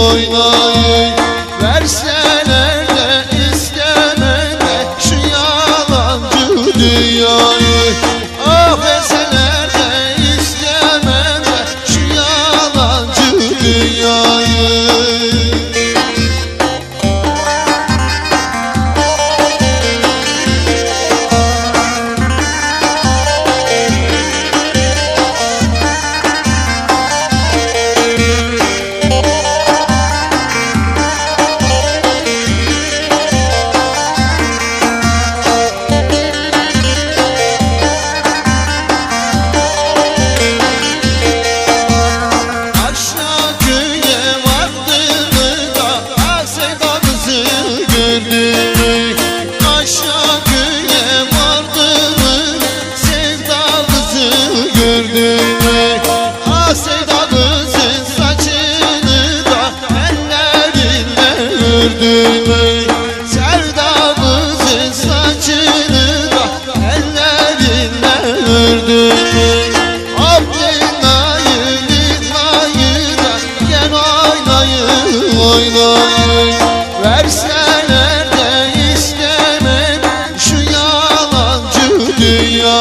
oynayı güldürmek Ah sevdanın sen saçını da ellerinde ördürmek Sevdanın sen saçını da ellerinde ördürmek Abdinayı dinayı da gel oynayı Versene de istemem şu yalancı dünya.